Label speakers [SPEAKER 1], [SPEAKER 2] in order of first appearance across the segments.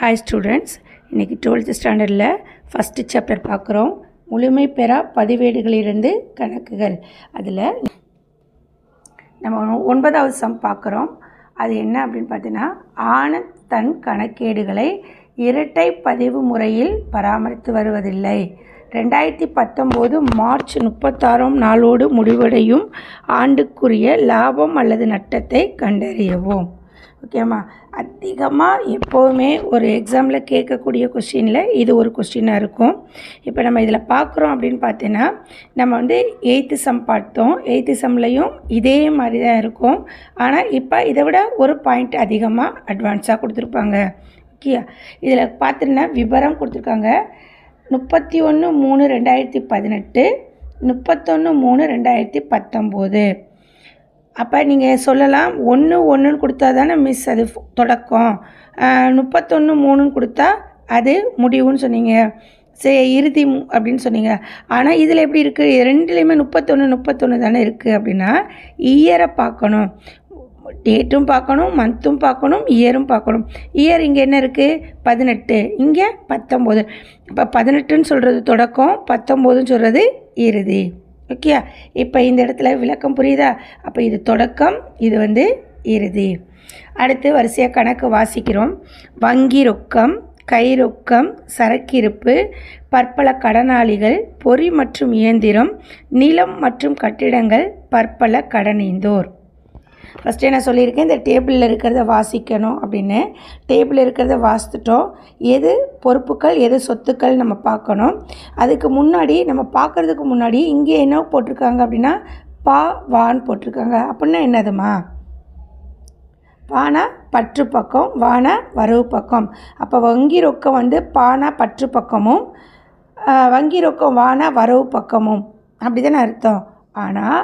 [SPEAKER 1] Hi students இன்றைக்கி twelfth ஸ்டாண்டர்டில் first chapter பார்க்குறோம். முழுமை பெறா பதிவேடுகளிலிருந்து கணக்குகள். அதில் நம்ம ஒன்பதாவது சம் பார்க்குறோம். அது என்ன அப்படின்னு பார்த்தீங்கன்னா ஆனந்த் தன் கணக்கேடுகளை இரட்டை பதிவு முறையில் பராமரித்து வருவதில்லை. ரெண்டாயிரத்தி பத்தொம்போது மார்ச் முப்பத்தாறாம் நாளோடு முடிவடையும் ஆண்டுக்குரிய லாபம் அல்லது நட்டத்தை கண்டறியவும். ஓகேம்மா அதிகமாக எப்போவுமே ஒரு எக்ஸாமில் கேட்கக்கூடிய கொஸ்டினில் இது ஒரு கொஸ்டினாக இருக்கும். இப்போ நம்ம இதில் பார்க்குறோம் அப்படின்னு பார்த்தீங்கன்னா நம்ம வந்து எயித்து சம் பார்த்தோம். எயித்து சம்லையும் இதே மாதிரி தான் இருக்கும். ஆனால் இப்போ இதை விட ஒரு பாயிண்ட் அதிகமாக அட்வான்ஸாக கொடுத்துருப்பாங்க. ஓகே இதில் பார்த்தீங்கன்னா விவரம் கொடுத்துருக்காங்க. முப்பத்தி ஒன்று மூணு ரெண்டாயிரத்தி பதினெட்டு முப்பத்தொன்று மூணு ரெண்டாயிரத்தி பத்தொம்போது. அப்போ நீங்கள் சொல்லலாம் ஒன்று ஒன்றுன்னு கொடுத்தா தானே மிஸ் அது தொடக்கம். முப்பத்தொன்று மூணுன்னு கொடுத்தா அது முடிவுன்னு சொன்னீங்க. சரி இறுதி அப்படின்னு சொன்னீங்க. ஆனால் இதில் எப்படி இருக்குது ரெண்டுலேயுமே முப்பத்தொன்று முப்பத்தொன்று தானே இருக்குது அப்படின்னா இயரை பார்க்கணும். டேட்டும் பார்க்கணும் மந்த்தும் பார்க்கணும் இயரும் பார்க்கணும். இயர் இங்கே என்ன இருக்குது பதினெட்டு. இங்கே பத்தொம்போது. இப்போ பதினெட்டுன்னு சொல்கிறது தொடக்கம் பத்தொம்போதுன்னு சொல்கிறது இறுதி. ஓகே? இப்போ இந்த இடத்துல விளக்கம் புரியுதா? அப்போ இது தொடக்கம் இது வந்து இறுதி. அடுத்து வரிசையாக கணக்கு வாசிக்கிறோம். வங்கி ரொக்கம் கை ரொக்கம் சரக்கிருப்பு பற்பல கடனாளிகள் பொறி மற்றும் இயந்திரம் நிலம் மற்றும் கட்டிடங்கள் பற்பல கடனீந்தோர் ஃபஸ்ட்டே நான் சொல்லியிருக்கேன் இந்த டேபிளில் இருக்கிறத வாசிக்கணும் அப்படின்னு. டேபிளில் இருக்கிறத வாசித்துட்டோம். எது பொறுப்புகள் எது சொத்துக்கள் நம்ம பார்க்கணும். அதுக்கு முன்னாடி நம்ம பார்க்குறதுக்கு முன்னாடி இங்கே என்ன போட்டிருக்காங்க அப்படின்னா பா வான்னு போட்டிருக்காங்க. அப்படின்னா என்னதுமா? பானா பற்று பக்கம். வானா வரவு பக்கம். அப்போ வங்கி ரொக்கம் வந்து பானா பற்று பக்கமும் வங்கி ரொக்கம் வானா வரவு பக்கமும். அப்படி தானே அர்த்தம்? ஆனால்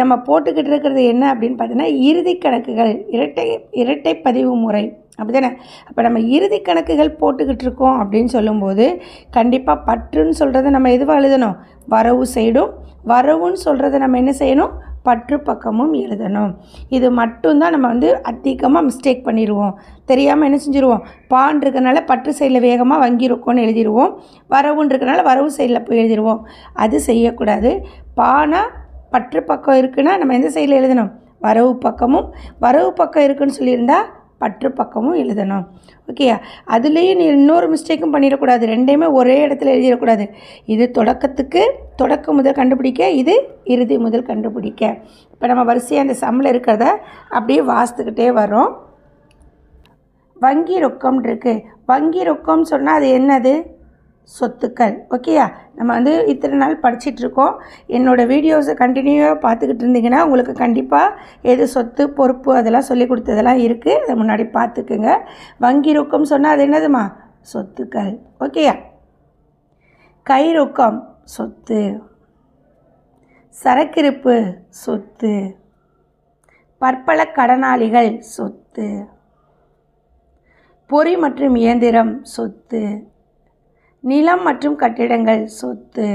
[SPEAKER 1] நம்ம போட்டுக்கிட்டு இருக்கிறது என்ன அப்படின்னு பார்த்தீங்கன்னா இறுதி கணக்குகள் இரட்டை இரட்டை பதிவு முறை. அப்படி தானே அப்போ நம்ம இறுதி கணக்குகள் போட்டுக்கிட்டு இருக்கோம் அப்படின்னு சொல்லும்போது கண்டிப்பாக பற்றுன்னு சொல்கிறத நம்ம எதுவாக எழுதணும்? வரவு சைடும் வரவுன்னு சொல்கிறத நம்ம என்ன செய்யணும்? பற்று பக்கமும் எழுதணும். இது மட்டும்தான் நம்ம வந்து அதிகமாக மிஸ்டேக் பண்ணிடுவோம். தெரியாமல் என்ன செஞ்சுருவோம்? பான் இருக்கனால பற்று சைடில் வேகமாக வங்கியிருக்கோன்னு எழுதிடுவோம் வரவுன்னு இருக்கனால வரவு சைடில் போய் எழுதிடுவோம் அது செய்யக்கூடாது. பானாக பற்று பக்கம் இருக்குன்னா நம்ம எந்த சைடில் எழுதணும்? வரவு பக்கமும் வரவு பக்கம் இருக்குன்னு சொல்லியிருந்தா பற்று பக்கமும் எழுதணும். ஓகே அதுலேயும் நீ இன்னொரு மிஸ்டேக்கும் பண்ணிடக்கூடாது. ரெண்டையுமே ஒரே இடத்துல எழுதிடக்கூடாது. இது தொடக்கத்துக்கு தொடக்கம் முதல் கண்டுபிடிக்க இது இறுதி முதல் கண்டுபிடிக்க. இப்போ நம்ம வரிசையாக அந்த சம்மில் இருக்கிறத அப்படியே வாசித்துக்கிட்டே வரோம் வங்கி ரொக்கம் இருக்குது வங்கி ரொக்கம்னு சொன்னால் அது என்னது? சொத்துக்கள். ஓகேயா நம்ம வந்து இத்தனை நாள் படிச்சிட்டு இருக்கோம் என்னோடய வீடியோஸை கண்டினியூவாக பார்த்துக்கிட்டு இருந்தீங்கன்னா உங்களுக்கு கண்டிப்பாக எது சொத்து பொறுப்பு அதெல்லாம் சொல்லி கொடுத்ததெல்லாம் இருக்குது அதை முன்னாடி பார்த்துக்குங்க. வங்கி ரொக்கம் சொன்னால் அது என்னதுமா? சொத்துக்கள். ஓகேயா கை ரொக்கம் சொத்து. சரக்கிருப்பு சொத்து. பற்பல கடனாளிகள் சொத்து. பொறி மற்றும் இயந்திரம் சொத்து. நிலம் மற்றும் கட்டிடங்கள் சொத்து.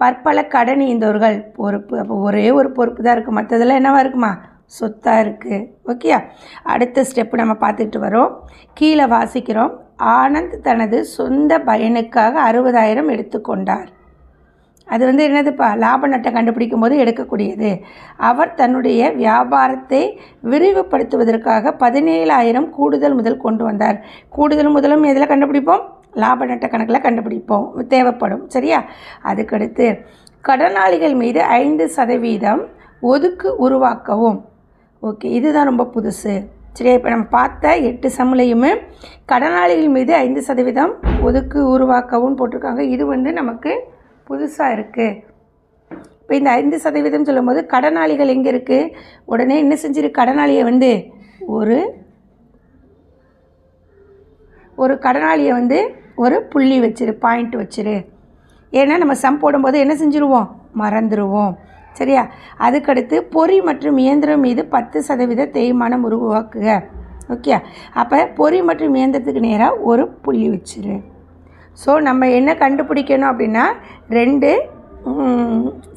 [SPEAKER 1] பற்பல கடன் ஈந்தோர்கள் பொறுப்பு. அப்போ ஒரே ஒரு பொறுப்பு தான் இருக்குது மற்றதெல்லாம் என்னவா இருக்குமா? சொத்தாக இருக்குது ஓகேயா அடுத்த ஸ்டெப்பு நம்ம பார்த்துட்டு வரோம். கீழே வாசிக்கிறோம். ஆனந்த் தனது சொந்த பயனுக்காக அறுபதாயிரம் எடுத்துக்கொண்டார் அது வந்து என்னதுப்பா? லாப நட்டம் கண்டுபிடிக்கும் போது எடுக்கக்கூடியது. அவர் தன்னுடைய வியாபாரத்தை விரிவுபடுத்துவதற்காக பதினேழாயிரம் கூடுதல் முதல் கொண்டு வந்தார். கூடுதல் முதலும் எதில் கண்டுபிடிப்போம்? லாப நட்ட கணக்கில் கண்டுபிடிப்போம். தேவைப்படும். சரியா? அதுக்கடுத்து கடனாளிகள் மீது ஐந்து சதவீதம் ஒதுக்கு உருவாக்கவும். ஓகே இதுதான் ரொம்ப புதுசு. சரியா? இப்போ நம்ம பார்த்த எட்டு சம்லையுமே கடனாளிகள் மீது ஐந்து சதவீதம் ஒதுக்கு உருவாக்கவும் போட்டிருக்காங்க. இது வந்து நமக்கு புதுசாக இருக்குது இப்போ இந்த ஐந்து சதவீதம் சொல்லும்போது கடனாளிகள் எங்கே இருக்குது உடனே என்ன செஞ்சிரு? கடனாளியை வந்து ஒரு ஒரு கடனாளியை வந்து ஒரு புள்ளி வச்சிரு பாயிண்ட் வச்சிரு. ஏன்னா நம்ம சம் போடும்போது என்ன செஞ்சுருவோம்? மறந்துடுவோம் சரியா? அதுக்கடுத்து பொறி மற்றும் இயந்திரம் மீது பத்து சதவீத தேய்மானம் உருவாக்குக. ஓகே? அப்போ பொறி மற்றும் இயந்திரத்துக்கு நேராக ஒரு புள்ளி வச்சிரு. ஸோ நம்ம என்ன கண்டுபிடிக்கணும் அப்படின்னா ரெண்டு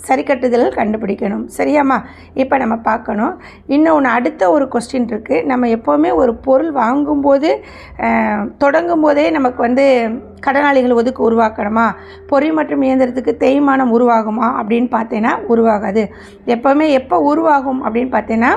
[SPEAKER 1] சரி கட்டுதல் கண்டுபிடிக்கணும். சரியாம்மா? இப்போ நம்ம பார்க்கணும். இன்னொன்று அடுத்த ஒரு கொஸ்டின் இருக்குது நம்ம எப்போவுமே ஒரு பொருள் வாங்கும்போது தொடங்கும் போதே நமக்கு வந்து கடனாளிகள் ஒதுக்கு உருவாக்கணுமா? பொறி மற்றும் இயந்திரத்துக்கு தேய்மானம் உருவாகுமா அப்படின்னு பார்த்தீங்கன்னா உருவாகாது. எப்போவுமே எப்போ உருவாகும் அப்படின்னு பார்த்தீங்கன்னா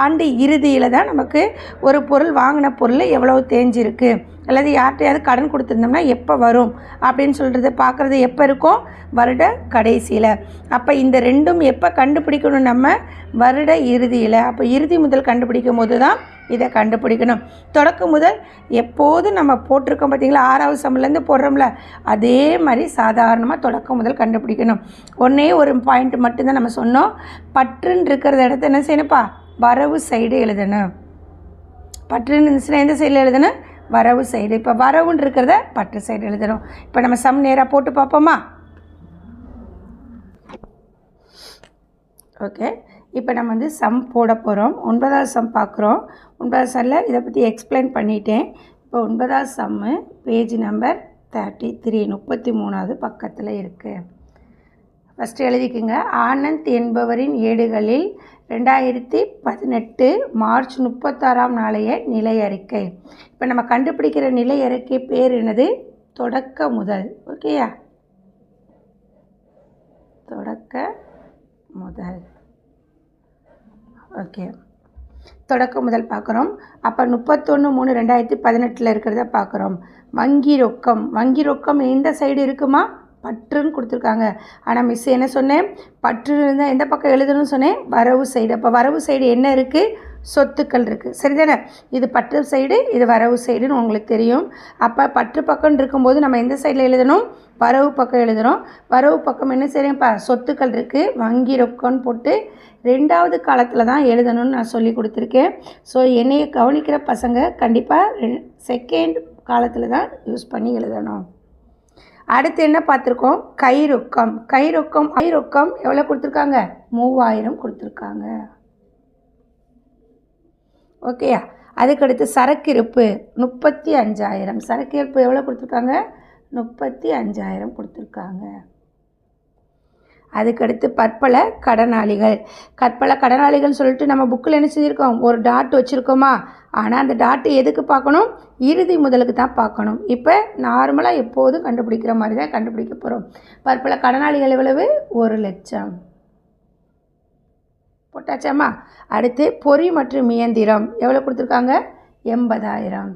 [SPEAKER 1] ஆண்டு இறுதியில் தான் நமக்கு ஒரு பொருள் வாங்கின பொருள் எவ்வளவு தேஞ்சிருக்கு? அல்லது யார்கிட்டையாவது கடன் கொடுத்துருந்தோம்னா எப்போ வரும்? அப்படின்னு சொல்கிறத பார்க்குறது எப்போ இருக்கும்? வருட கடைசியில். அப்போ இந்த ரெண்டும் எப்போ கண்டுபிடிக்கணும் நம்ம? வருட இறுதியில். அப்போ இறுதி முதல் கண்டுபிடிக்கும் போது தான் இதை கண்டுபிடிக்கணும். தொடக்கம் முதல் எப்போதும் நம்ம போட்டிருக்கோம் பார்த்தீங்களா? ஆறாவது சம்லேருந்து போடுறோம்ல அதே மாதிரி சாதாரணமாக தொடக்கம் முதல் கண்டுபிடிக்கணும். ஒன்றே ஒரு பாயிண்ட் மட்டும்தான் நம்ம சொன்னோம். பற்றுன்னு இருக்கிற இடத்த என்ன செய்யணும்ப்பா? வரவு சைடு எழுதணும். பற்றுன்னு இருந்துச்சுன்னா எந்த சைடில் எழுதணும்? வரவு சைடு. இப்போ வரவுன்னு இருக்கிறத பற்று சைடு எழுதணும். இப்போ நம்ம சம் நேராக போட்டு பார்ப்போமா? ஓகே. இப்போ நம்ம வந்து சம் போட போகிறோம் ஒன்பதாவது சம் பார்க்குறோம் ஒன்பதாவது சம்மில் இதை பற்றி எக்ஸ்பிளைன் பண்ணிட்டேன். இப்போ ஒன்பதாவது sum page number thirty three முப்பத்தி மூணாவது பக்கத்தில் இருக்குது ஃபஸ்ட்டு எழுதிக்கோங்க. ஆனந்த் என்பவரின் ஏடுகளில் ரெண்டாயிரத்தி பதினெட்டு மார்ச் முப்பத்தாறாம் நாளைய நிலை அறிக்கை. இப்போ நம்ம கண்டுபிடிக்கிற நிலை அறிக்கை பேர் என்னது? தொடக்க முதல். ஓகேயா தொடக்க முதல். ஓகே. தொடக்கம் முதல் பார்க்குறோம். அப்போ முப்பத்தொன்று மூணு ரெண்டாயிரத்தி பதினெட்டில் இருக்கிறத பார்க்குறோம். வங்கி ரொக்கம். வங்கி ரொக்கம் எந்த சைடு இருக்குமா? பற்றுன்னு கொடுத்துருக்காங்க. ஆனால் மிஸ் என்ன சொன்னேன்? பற்று இருந்தால் எந்த பக்கம் எழுதணும்னு சொன்னேன்? வரவு சைடு அப்போ வரவு சைடு என்ன இருக்குது சொத்துக்கள் இருக்குது சரிதானே? இது பற்று சைடு இது வரவு சைடுன்னு உங்களுக்கு தெரியும். அப்போ பற்று பக்கம்னு இருக்கும்போது நம்ம எந்த சைடில் எழுதணும்? வரவு பக்கம் எழுதுகிறோம் வரவு பக்கம் என்ன செய்யறேன்ப்பா சொத்துக்கள் இருக்குது வங்கி ரொக்கம்னு போட்டு ரெண்டாவது காலத்தில் தான் எழுதணும்னு நான் சொல்லி கொடுத்துருக்கேன். ஸோ என்னையை கவனிக்கிற பசங்க கண்டிப்பாக செகண்ட் காலத்தில் தான் யூஸ் பண்ணி எழுதணும். அடுத்து என்ன பார்த்துருக்கோம்? கை ரொக்கம். கை ரொக்கம் கை ரொக்கம் எவ்வளோ கொடுத்துருக்காங்க? மூவாயிரம் கொடுத்துருக்காங்க. ஓகேயா அதுக்கடுத்து சரக்கு இருப்பு முப்பத்தி அஞ்சாயிரம். சரக்கு இருப்பு எவ்வளோ கொடுத்துருக்காங்க? முப்பத்தி அஞ்சாயிரம் கொடுத்துருக்காங்க. அதுக்கடுத்து பற்பல கடனாளிகள். கற்பல கடனாளிகள் சொல்லிட்டு நம்ம புக்கில் என்ன செஞ்சுருக்கோம்? ஒரு டாட் வச்சுருக்கோமா? ஆனால் அந்த டாட்டு எதுக்கு பார்க்கணும்? இறுதி முதலுக்கு தான் பார்க்கணும். இப்போ நார்மலாக எப்போதும் கண்டுபிடிக்கிற மாதிரி தான் கண்டுபிடிக்க போகிறோம் பற்பல கடனாளிகள் எவ்வளவு? ஒரு லட்சம். போட்டாச்சாம்மா? அடுத்து பொறி மற்றும் இயந்திரம். எவ்வளோ கொடுத்துருக்காங்க? எண்பதாயிரம்.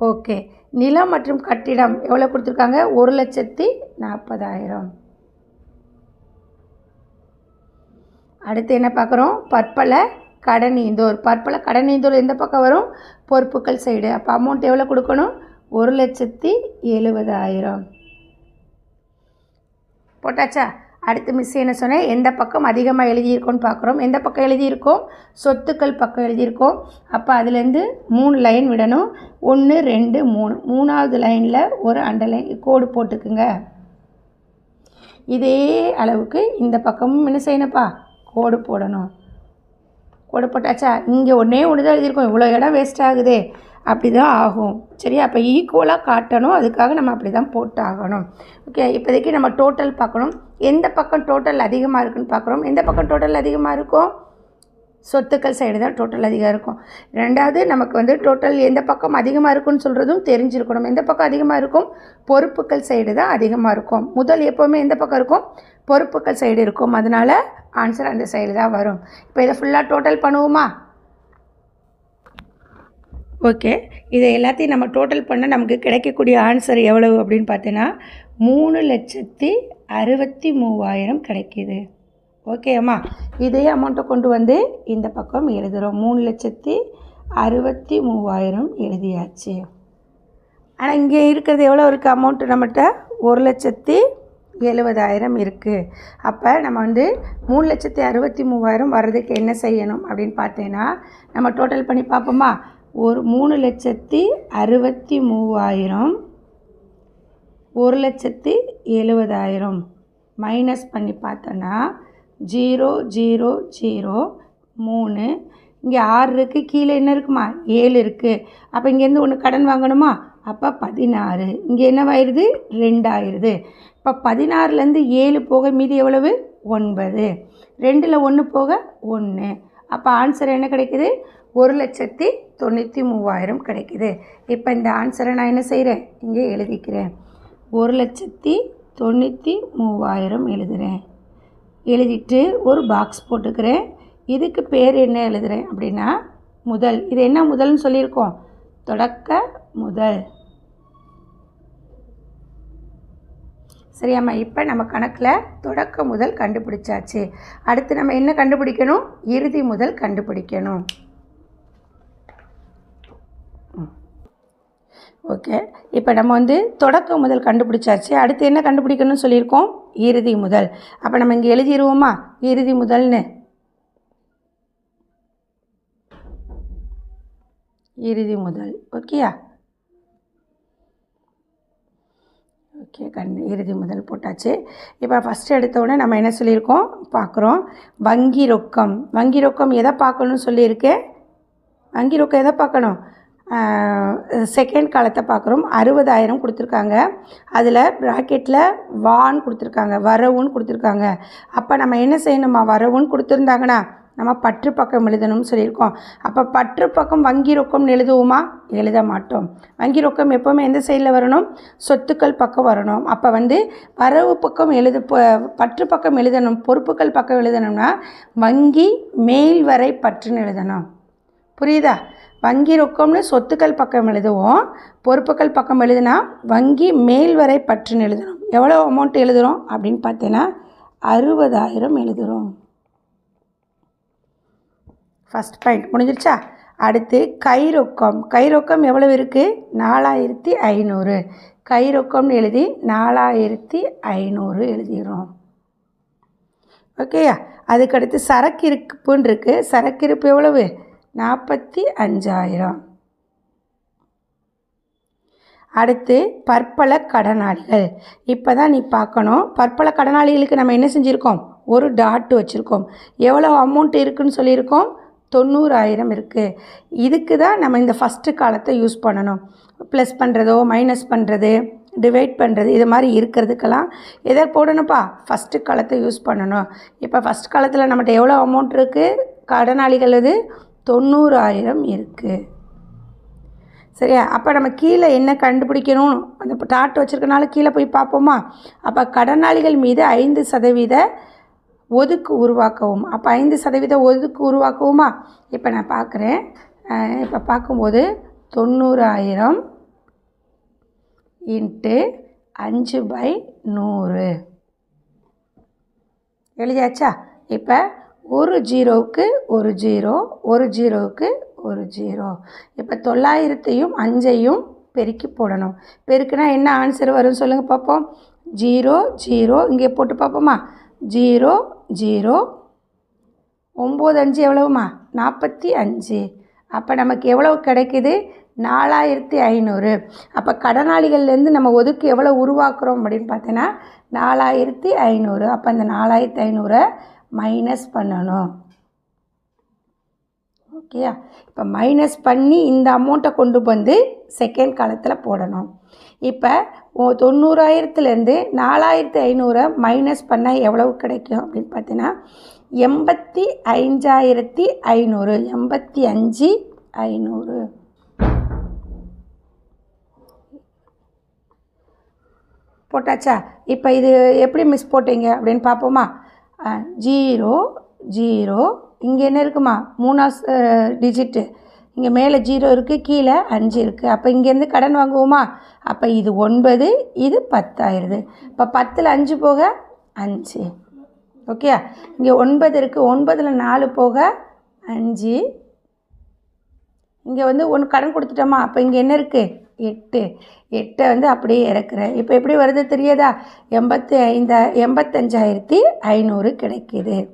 [SPEAKER 1] ஓகே. நிலம் மற்றும் கட்டிடம் எவ்வளோ கொடுத்துருக்காங்க? ஒரு லட்சத்தி நாற்பதாயிரம். அடுத்து என்ன பார்க்குறோம்? பற்பல கடனீந்தோர். பற்பல கடனீந்தோர் எந்த பக்கம் வரும்? பொறுப்புகள் சைடு. அப்போ அமௌண்ட் எவ்வளோ கொடுக்கணும்? ஒரு லட்சத்தி எழுபதாயிரம். போட்டாச்சா? அடுத்து மிஸ் என்ன சொன்னேன்? எந்த பக்கம் அதிகமாக எழுதியிருக்கோன்னு பார்க்குறோம். எந்த பக்கம் எழுதியிருக்கோம்? சொத்துக்கள் பக்கம் எழுதியிருக்கோம். அப்போ அதுலேருந்து மூணு லைன் விடணும். ஒன்று ரெண்டு மூணு. மூணாவது லைனில் ஒரு அண்டர்லைன் கோடு போட்டுக்குங்க. இதே அளவுக்கு இந்த பக்கமும் என்ன செய்யணும்ப்பா? கோடு போடணும். கோடு போட்டாச்சா? இங்கே ஒன்றே ஒன்று தான் எழுதியிருக்கோம். இவ்வளோ இடம் வேஸ்ட் ஆகுதே. அப்படி தான் ஆகும். சரியா? அப்போ ஈக்குவலாக காட்டணும். அதுக்காக நம்ம அப்படி தான் போட்டு ஆகணும் ஓகே இப்போதைக்கு நம்ம டோட்டல் பார்க்கணும். எந்த பக்கம் டோட்டல் அதிகமாக இருக்குன்னு பார்க்குறோம். எந்த பக்கம் டோட்டல் அதிகமாக இருக்கும் சொத்துக்கள் சைடு தான் டோட்டல் அதிகம் இருக்கும். ரெண்டாவது நமக்கு வந்து டோட்டல் எந்த பக்கம் அதிகமாக இருக்குன்னு சொல்கிறதும் தெரிஞ்சிருக்கணும். எந்த பக்கம் அதிகமாக இருக்கும்? பொறுப்புகள் சைடு தான் அதிகமாக இருக்கும். முதல் எப்போவுமே எந்த பக்கம் இருக்கும்? பொறுப்புகள் சைடு இருக்கும். அதனால் ஆன்சர் அந்த சைடு தான் வரும். இப்போ இதை ஃபுல்லாக டோட்டல் பண்ணுவோமா? ஓகே இதை எல்லாத்தையும் நம்ம டோட்டல் பண்ண நமக்கு கிடைக்கக்கூடிய ஆன்சர் எவ்வளவு அப்படின்னு பார்த்தீங்கன்னா மூணு லட்சத்தி அறுபத்தி மூவாயிரம் கிடைக்கிது. ஓகே அம்மா. இதே அமௌண்ட்டை கொண்டு வந்து இந்த பக்கம் எழுதுகிறோம் மூணு லட்சத்தி அறுபத்தி மூவாயிரம் எழுதியாச்சு. ஆனால் இங்கே இருக்கிறது எவ்வளோ இருக்குது அமௌண்ட்டு நம்மகிட்ட ஒரு லட்சத்தி எழுபதாயிரம் இருக்குது அப்போ நம்ம வந்து மூணு லட்சத்தி அறுபத்தி மூவாயிரம் வர்றதுக்கு என்ன செய்யணும் அப்படின்னு பார்த்தீங்கன்னா நம்ம டோட்டல் பண்ணி பார்ப்போமா? ஒரு மூணு லட்சத்தி அறுபத்தி மூவாயிரம் ஒரு லட்சத்தி எழுபதாயிரம் மைனஸ் பண்ணி பார்த்தோன்னா ஜீரோ ஜீரோ ஜீரோ மூணு. இங்கே ஆறு இருக்குது கீழே என்ன இருக்குமா? ஏழு இருக்குது அப்போ இங்கேருந்து ஒன்று கடன் வாங்கணுமா? அப்போ பதினாறு. இங்கே என்னவாயிருது ரெண்டாயிருது இப்போ பதினாறுலேருந்து ஏழு போக மீதி எவ்வளவு? ஒன்பது. ரெண்டில் ஒன்று போக ஒன்று அப்போ ஆன்சர் என்ன கிடைக்குது? ஒரு லட்சத்தி தொண்ணூற்றி மூவாயிரம் கிடைக்குது. இப்போ இந்த ஆன்சரை நான் என்ன செய்கிறேன் இங்கே எழுதிக்கிறேன். ஒரு லட்சத்தி தொண்ணூற்றி மூவாயிரம் எழுதுகிறேன் எழுதிட்டு ஒரு பாக்ஸ் போட்டுக்கிறேன். இதுக்கு பேர் என்ன எழுதுகிறேன் அப்படின்னா முதல். இது என்ன முதல்னு சொல்லியிருக்கோம். தொடக்க முதல். சரியாம்மா இப்போ நம்ம கணக்கில் தொடக்க முதல் கண்டுபிடிச்சாச்சு. அடுத்து நம்ம என்ன கண்டுபிடிக்கணும்? இறுதி முதல் கண்டுபிடிக்கணும். ஓகே இப்போ நம்ம வந்து தொடக்கம் முதல் கண்டுபிடிச்சாச்சு. அடுத்து என்ன கண்டுபிடிக்கணும்னு சொல்லியிருக்கோம்? இறுதி முதல். அப்போ நம்ம இங்கே எழுதிடுவோமா இறுதி முதல்னு. இறுதி முதல். ஓகேயா ஓகே கண் இறுதி முதல் போட்டாச்சு. இப்போ ஃபஸ்ட்டு எடுத்தவுடனே நம்ம என்ன சொல்லியிருக்கோம்? பார்க்குறோம். வங்கி ரொக்கம். வங்கி ரொக்கம் எதை பார்க்கணும்னு சொல்லியிருக்கேன் வங்கி ரொக்கம் எதை பார்க்கணும்? செகண்ட் காலத்தை பார்க்குறோம். அறுபதாயிரம் கொடுத்துருக்காங்க. அதில் ப்ராக்கெட்டில் வான்னு கொடுத்துருக்காங்க. வரவுன்னு கொடுத்துருக்காங்க. அப்போ நம்ம என்ன செய்யணுமா? வரவுன்னு கொடுத்துருந்தாங்கன்னா நம்ம பற்று பக்கம் எழுதணும்னு சொல்லியிருக்கோம். அப்போ பற்று பக்கம் வங்கி ரொக்கம்னு எழுதுவோமா? எழுத மாட்டோம். வங்கி ரொக்கம் எப்போவுமே எந்த சைடில் வரணும்? சொத்துக்கள் பக்கம் வரணும். அப்போ வந்து வரவு பக்கம் எழுது ப- பற்று பக்கம் எழுதணும். பொறுப்புகள் பக்கம் எழுதணும்னா வங்கி மேல் வரை பற்றுன்னு எழுதணும். புரியுதா? வங்கி ரொக்கம்னு சொத்துக்கள் பக்கம் எழுதுவோம். பொறுப்புகள் பக்கம் எழுதுனா வங்கி மேல் வரை பற்றுன்னு எழுதணும் எவ்வளோ அமௌண்ட் எழுதுகிறோம் அப்படின்னு பார்த்தீங்கன்னா அறுபதாயிரம் எழுதுகிறோம் ஃபஸ்ட் பாயிண்ட் முடிஞ்சிருச்சா? அடுத்து கை ரொக்கம். கை ரொக்கம் எவ்வளவு இருக்குது நாலாயிரத்தி ஐநூறு. கை ரொக்கம்னு எழுதி நாலாயிரத்தி ஐநூறு எழுதிடுறோம். ஓகேயா அதுக்கடுத்து சரக்கு இருப்புன்னு இருக்குது சரக்கு இருப்பு எவ்வளவு? நாற்பத்தி அஞ்சாயிரம். அடுத்து பற்பல கடனாளிகள். இப்போ தான் நீ பார்க்கணும். பற்பல கடனாளிகளுக்கு நம்ம என்ன செஞ்சுருக்கோம்? ஒரு டாட் வச்சுருக்கோம். எவ்வளோ அமௌண்ட் இருக்குன்னு சொல்லியிருக்கோம்? தொண்ணூறாயிரம் இருக்குது இதுக்கு தான் நம்ம இந்த ஃபஸ்ட்டு காலத்தை யூஸ் பண்ணணும். ப்ளஸ் பண்ணுறதோ மைனஸ் பண்ணுறது டிவைட் பண்ணுறது இது மாதிரி இருக்கிறதுக்கெல்லாம் எதை போடணும்ப்பா? ஃபஸ்ட்டு காலத்தை யூஸ் பண்ணணும். இப்போ ஃபஸ்ட் காலத்தில் நம்மகிட்ட எவ்வளோ அமௌண்ட் இருக்குது கடனாளிகள் இது தொண்ணூறாயிரம் இருக்குது சரியா? அப்போ நம்ம கீழே என்ன கண்டுபிடிக்கணும்? அந்த டாட் வச்சுருக்கனால கீழே போய் பார்ப்போமா? அப்போ கடனாளிகள் மீது ஐந்து சதவீத ஒதுக்கு உருவாக்கவும். அப்போ ஐந்து சதவீத ஒதுக்கு உருவாக்குவோமா? இப்போ நான் பார்க்குறேன். இப்போ பார்க்கும்போது தொண்ணூறாயிரம் இன்ட்டு அஞ்சு பை நூறு. எழுதியாச்சா? இப்போ ஒரு ஜீரோவுக்கு ஒரு ஜீரோ ஒரு ஜீரோவுக்கு ஒரு ஜீரோ. இப்போ தொள்ளாயிரத்தையும் அஞ்சையும் பெருக்கி போடணும். பெருக்குனா என்ன ஆன்சர் வரும் சொல்லுங்கள் பார்ப்போம் ஜீரோ ஜீரோ இங்கே போட்டு பார்ப்போமா ஜீரோ ஜீரோ. ஒம்பது அஞ்சு எவ்வளவுமா? நாற்பத்தி அஞ்சு. அப்போ நமக்கு எவ்வளவு கிடைக்குது? நாலாயிரத்தி ஐநூறு. அப்போ கடனாளிகள்லேருந்து நம்ம ஒதுக்கு எவ்வளோ உருவாக்குறோம் அப்படின்னு பார்த்தீங்கன்னா நாலாயிரத்தி ஐநூறு. அப்போ அந்த நாலாயிரத்தி ஐநூறை மைனஸ் பண்ணணும். ஓகேயா இப்போ மைனஸ் பண்ணி இந்த அமௌண்ட்டை கொண்டு வந்து செகண்ட் காலத்தில் போடணும். இப்போ ஓ- தொண்ணூறாயிரத்துலேருந்து நாலாயிரத்தி ஐநூறை மைனஸ் பண்ணால் எவ்வளவு கிடைக்கும் அப்படின்னு பார்த்தீங்கன்னா எண்பத்தி ஐந்தாயிரத்தி ஐநூறு எண்பத்தி அஞ்சு ஐநூறு. போட்டாச்சா? இப்போ இது எப்படி மிஸ் போட்டீங்க அப்படின்னு பார்ப்போமா? Zero zero. இங்கே என்ன இருக்குமா? மூணாவது டிஜிட்டு இங்கே மேலே ஜீரோ இருக்குது கீழே அஞ்சு இருக்குது அப்போ இங்கேருந்து கடன் வாங்குவோமா? அப்போ இது ஒன்பது இது பத்தாயிருது. இப்போ பத்தில் அஞ்சு போக அஞ்சு. ஓகே இங்கே ஒன்பது இருக்குது ஒன்பதில் நாலு போக அஞ்சு. இங்கே வந்து ஒன்று கடன் கொடுத்துட்டோமா? அப்போ இங்கே என்ன இருக்குது எட்டு. எட்டை வந்து அப்படியே இறக்குறேன். இப்போ எப்படி வருது தெரியாதா? எண்பத்தி ஐந்தா எண்பத்தஞ்சாயிரத்தி ஐநூறு கிடைக்கிது.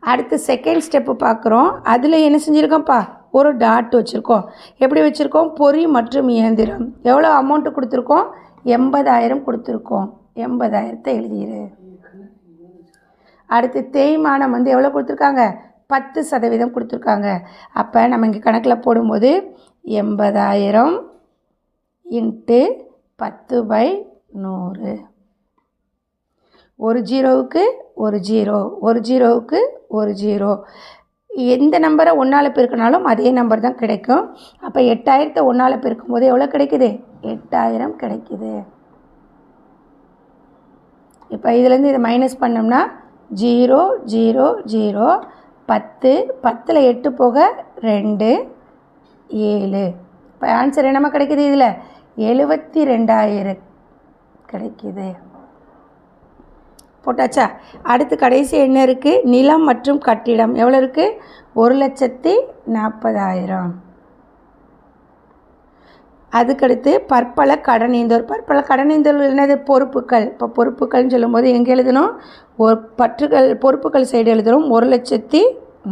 [SPEAKER 1] அடுத்து செகண்ட் ஸ்டெப்பு பார்க்குறோம். அதில் என்ன செஞ்சுருக்கோம்ப்பா? ஒரு டாட் வச்சுருக்கோம். எப்படி வச்சுருக்கோம்? பொறி மற்றும் இயந்திரம். எவ்வளோ அமௌண்ட்டு கொடுத்துருக்கோம்? எண்பதாயிரம் கொடுத்துருக்கோம். எண்பதாயிரத்தை எழுதிடு அடுத்து தேய்மானம் வந்து எவ்வளோ கொடுத்துருக்காங்க? பத்து சதவீதம் கொடுத்துருக்காங்க. அப்போ நம்ம இங்கே கணக்கில் போடும்போது எண்பதாயிரம் இன்ட்டு பத்து பை நூறு. ஒரு ஜீரோவுக்கு ஒரு ஜீரோ ஒரு ஜீரோவுக்கு ஒரு ஜீரோ. எந்த நம்பரை ஒன்றால் பெருக்கினாலும் அதே நம்பர் தான் கிடைக்கும். அப்போ எட்டாயிரத்தை ஒன்றால் பெருக்கும்போது எவ்வளோ கிடைக்குது? எட்டாயிரம் கிடைக்குது. இப்போ இதுலேருந்து இதை மைனஸ் பண்ணோம்னா ஜீரோ ஜீரோ ஜீரோ. பத்து பத்தில் எட்டு போக ரெண்டு ஏழு. இப்போ ஆன்சர் என்னம்மா கிடைக்குது இதில்? எழுபத்தி ரெண்டாயிரம் கிடைக்குது. போட்டாச்சா? அடுத்து கடைசி என்ன இருக்குது நிலம் மற்றும் கட்டிடம். எவ்வளோ இருக்குது ஒரு லட்சத்தி நாற்பதாயிரம். அதுக்கடுத்து பற்பல கடனீந்தோர். பற்பல கடனீந்தோர் என்னது? பொறுப்புகள். இப்போ பொறுப்புகள்னு சொல்லும்போது எங்கே எழுதணும்? ஒரு பற்றுகள் பொறுப்புகள் சைடு எழுதுகிறோம் ஒரு லட்சத்தி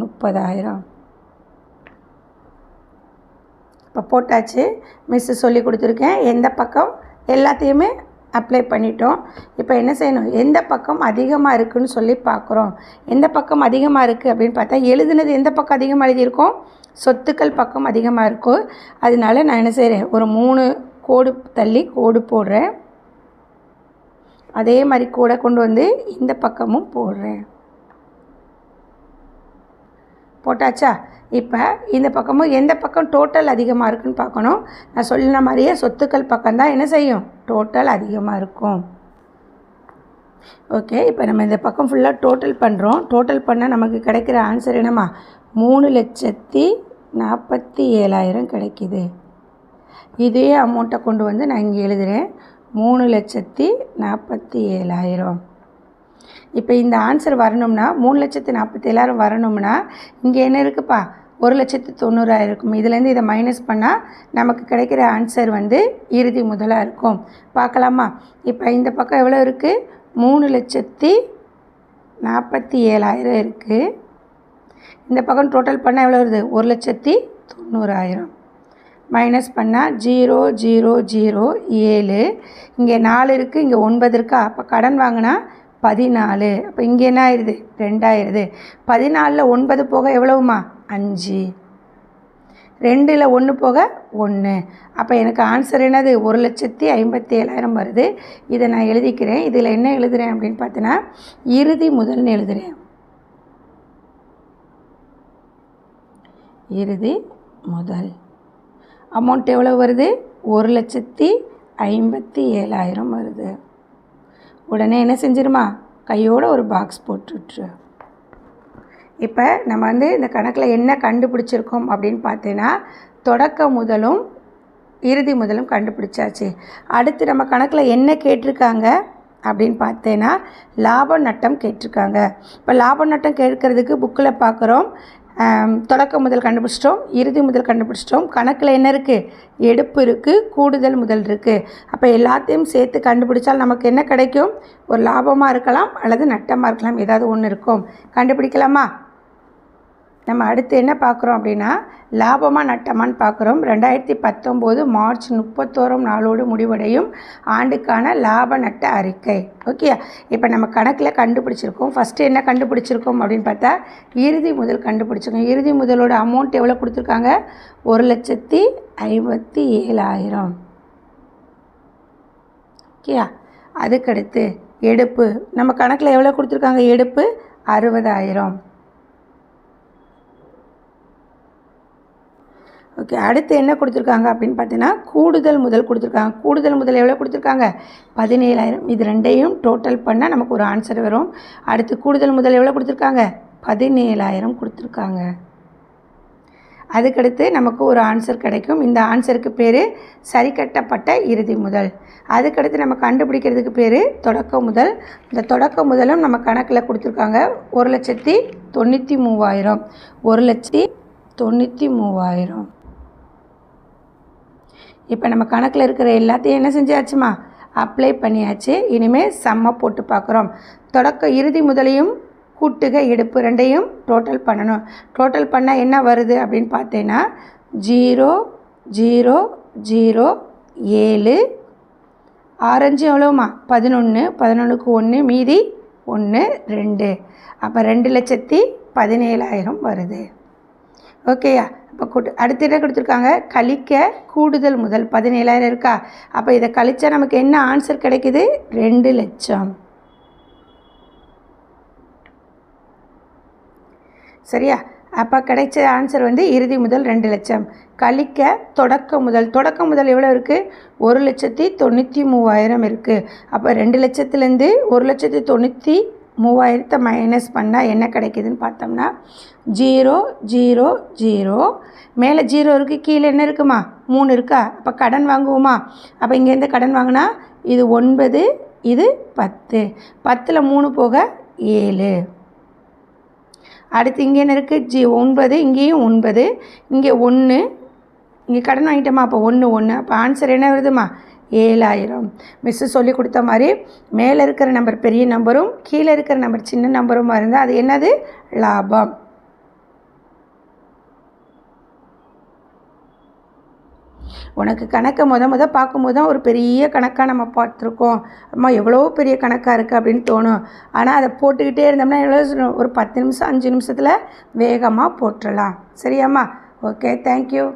[SPEAKER 1] முப்பதாயிரம். இப்போ போட்டாச்சு மிஸ்ஸு சொல்லி கொடுத்துருக்கேன். எந்த பக்கம்? எல்லாத்தையுமே அப்ளை பண்ணிட்டோம். இப்போ என்ன செய்யணும்? எந்த பக்கம் அதிகமாக இருக்குன்னு சொல்லி பார்க்குறோம். எந்த பக்கம் அதிகமாக இருக்குது அப்படின்னு பார்த்தா எழுதுனது எந்த பக்கம் அதிகமாக எழுதியிருக்கோம் சொத்துக்கள் பக்கம் அதிகமாக இருக்கும் அதனால நான் என்ன செய்கிறேன் ஒரு மூணு கோடு தள்ளி கோடு போடுறேன். அதே மாதிரி கூட கொண்டு வந்து இந்த பக்கமும் போடுறேன். போட்டாச்சா? இப்போ இந்த பக்கமும் எந்த பக்கம் டோட்டல் அதிகமாக இருக்குன்னு பார்க்கணும். நான் சொல்லின மாதிரியே சொத்துக்கள் பக்கம்தான் என்ன செய்யும்? டோட்டல் அதிகமாக இருக்கும். ஓகே இப்போ நம்ம இந்த பக்கம் ஃபுல்லாக டோட்டல் பண்ணுறோம் டோட்டல் பண்ணால் நமக்கு கிடைக்கிற ஆன்சர் என்னம்மா? மூணு லட்சத்தி நாற்பத்தி ஏழாயிரம் கிடைக்கிது. இதே அமௌண்ட்டை கொண்டு வந்து நான் இங்கே எழுதுகிறேன் மூணு லட்சத்தி நாற்பத்தி ஏழாயிரம். இப்போ இந்த ஆன்சர் வரணும்னா மூணு லட்சத்து நாற்பத்தி ஏழாயிரம் வரணும்னா இங்கே என்ன இருக்குப்பா? ஒரு லட்சத்து தொண்ணூறாயிரம் இருக்கும். இதுலேருந்து இதை மைனஸ் பண்ணால் நமக்கு கிடைக்கிற ஆன்சர் வந்து இறுதி முதலாக இருக்கும். பார்க்கலாமா? இப்போ இந்த பக்கம் எவ்வளோ இருக்குது மூணு லட்சத்தி நாற்பத்தி ஏழாயிரம் இருக்குது இந்த பக்கம் டோட்டல் பண்ணால் எவ்வளோ வருது? ஒரு லட்சத்தி தொண்ணூறாயிரம். மைனஸ் பண்ணால் ஜீரோ ஜீரோ ஜீரோ ஏழு. இங்கே நாலு இருக்குது இங்கே ஒன்பது இருக்கா? அப்போ கடன் வாங்கினா பதினாலு. அப்போ இங்கே என்ன ஆயிடுது ரெண்டாயிருது. பதினாலில் ஒன்பது போக எவ்வளவுமா? அஞ்சு. ரெண்டில் ஒன்று போக ஒன்று அப்போ எனக்கு ஆன்சர் என்னது? ஒரு லட்சத்தி ஐம்பத்தி ஏழாயிரம் வருது. இதை நான் எழுதிக்கிறேன். இதில் என்ன எழுதுகிறேன் அப்படின்னு பார்த்தீங்கன்னா இறுதி முதல்னு எழுதுகிறேன் இறுதி முதல். அமௌண்ட் எவ்வளோ வருது? ஒரு லட்சத்தி ஐம்பத்தி ஏழாயிரம் வருது. உடனே என்ன செஞ்சிருமா? கையோடு ஒரு பாக்ஸ் போட்டுட்ரு இப்போ நம்ம வந்து இந்த கணக்கில் என்ன கண்டுபிடிச்சிருக்கோம் அப்படின்னு பார்த்தீங்கன்னா தொடக்க முதலும் இறுதி முதலும் கண்டுபிடிச்சாச்சு. அடுத்து நம்ம கணக்கில் என்ன கேட்டிருக்காங்க அப்படின்னு பார்த்தேன்னா லாப நட்டம் கேட்டிருக்காங்க. இப்போ லாப நட்டம் கேட்கறதுக்கு புக்கில் பார்க்குறோம். தொடக்க முதல் கண்டுபிடிச்சிட்டோம் இறுதி முதல் கண்டுபிடிச்சிட்டோம். கணக்கில் என்ன இருக்குது எடுப்பு இருக்குது கூடுதல் முதல் இருக்குது அப்போ எல்லாத்தையும் சேர்த்து கண்டுபிடிச்சால் நமக்கு என்ன கிடைக்கும்? ஒரு லாபமாக இருக்கலாம் அல்லது நட்டமாக இருக்கலாம் ஏதாவது ஒன்று இருக்கும். கண்டுபிடிக்கலாமா? நம்ம அடுத்து என்ன பார்க்குறோம் அப்படின்னா லாபமாக நட்டமான்னு பார்க்குறோம். ரெண்டாயிரத்தி பத்தொம்போது மார்ச் முப்பத்தோரம் நாளோடு முடிவடையும் ஆண்டுக்கான லாப நட்ட அறிக்கை. ஓகே இப்போ நம்ம கணக்கில் கண்டுபிடிச்சிருக்கோம். ஃபஸ்ட்டு என்ன கண்டுபிடிச்சிருக்கோம் அப்படின்னு பார்த்தா இறுதி முதல் கண்டுபிடிச்சிருக்கோம். இறுதி முதலோட அமௌண்ட் எவ்வளோ கொடுத்துருக்காங்க? ஒரு லட்சத்தி ஐம்பத்தி ஏழாயிரம். ஓகேயா? அதுக்கடுத்து எடுப்பு. நம்ம கணக்கில் எவ்வளோ கொடுத்துருக்காங்க? எடுப்பு அறுபதாயிரம். ஓகே அடுத்து என்ன கொடுத்துருக்காங்க அப்படின்னு பார்த்தீங்கன்னா கூடுதல் முதல் கொடுத்துருக்காங்க. கூடுதல் முதல் எவ்வளோ கொடுத்துருக்காங்க? பதினேழாயிரம். இது ரெண்டையும் டோட்டல் பண்ணால் நமக்கு ஒரு ஆன்சர் வரும். அடுத்து கூடுதல் முதல் எவ்வளோ கொடுத்துருக்காங்க? பதினேழாயிரம் கொடுத்துருக்காங்க. அதுக்கடுத்து நமக்கு ஒரு ஆன்சர் கிடைக்கும். இந்த ஆன்சருக்கு பேர் சரி கட்டப்பட்ட இறுதி முதல். அதுக்கடுத்து நம்ம கண்டுபிடிக்கிறதுக்கு பேர் தொடக்க முதல். இந்த தொடக்க முதலும் நம்ம கணக்கில் கொடுத்துருக்காங்க. ஒரு லட்சத்தி தொண்ணூற்றி மூவாயிரம். ஒரு லட்சத்தி தொண்ணூற்றி மூவாயிரம். இப்போ நம்ம கணக்கில் இருக்கிற எல்லாத்தையும் என்ன செஞ்சாச்சுமா? அப்ளை பண்ணியாச்சு. இனிமேல் செம்ம போட்டு பார்க்குறோம் தொடக்க இறுதி முதலையும் கூட்டுக எடுப்பு ரெண்டையும் டோட்டல் பண்ணணும். டோட்டல் பண்ணால் என்ன வருது அப்படின்னு பார்த்தீங்கன்னா ஜீரோ ஜீரோ ஜீரோ ஏழு ஆரஞ்சு எவ்வளோமா பதினொன்று பதினொன்றுக்கு ஒன்று மீதி ஒன்று ரெண்டு. அப்போ ரெண்டு லட்சத்தி பதினேழாயிரம் வருது. ஓகேயா? இப்போ கூட்டு அடுத்து என்ன கொடுத்துருக்காங்க? கழிக்க கூடுதல் முதல் பதினேழாயிரம் இருக்கா? அப்போ இதை கழித்தா நமக்கு என்ன ஆன்சர் கிடைக்குது? ரெண்டு லட்சம். சரியா? அப்போ கிடைச்ச ஆன்சர் வந்து இறுதி முதல் ரெண்டு லட்சம். கழிக்க தொடக்க முதல் தொடக்க முதல் எவ்வளோ இருக்குது ஒரு லட்சத்தி தொண்ணூற்றி மூவாயிரம் இருக்குது அப்போ ரெண்டு லட்சத்துலேருந்து ஒரு லட்சத்தி தொண்ணூற்றி மூவாயிரத்தை மைனஸ் பண்ணால் என்ன கிடைக்குதுன்னு பார்த்தோம்னா ஜீரோ ஜீரோ ஜீரோ மேலே ஜீரோ இருக்குது கீழே என்ன இருக்குமா? மூணு இருக்கா? அப்போ கடன் வாங்குவோமா? அப்போ இங்கேருந்து கடன் வாங்கினா இது ஒன்பது இது பத்து. பத்தில் மூணு போக ஏழு. அடுத்து இங்கே என்ன இருக்குது ஜி ஒன்பது இங்கேயும் ஒன்பது. இங்கே ஒன்று இங்கே கடன் வாங்கிட்டோமா? அப்போ ஒன்று ஒன்று அப்போ ஆன்சர் என்ன வருதுமா? ஏழாயிரம். மிஸ்ஸு சொல்லி கொடுத்த மாதிரி மேலே இருக்கிற நம்பர் பெரிய நம்பரும் கீழே இருக்கிற நம்பர் சின்ன நம்பருமா இருந்தால் அது என்னது? லாபம். உனக்கு கணக்கை முத முத பார்க்கும்போது தான் ஒரு பெரிய கணக்காக நம்ம பார்த்துருக்கோம். அம்மா எவ்வளோ பெரிய கணக்காக இருக்குது அப்படின்னு தோணும். ஆனால் அதை போட்டுக்கிட்டே இருந்தோம்னா எவ்வளோ சொல்லணும்? ஒரு பத்து நிமிஷம் அஞ்சு நிமிஷத்தில் வேகமாக போட்டுடலாம் சரியாம்மா? Okay thank you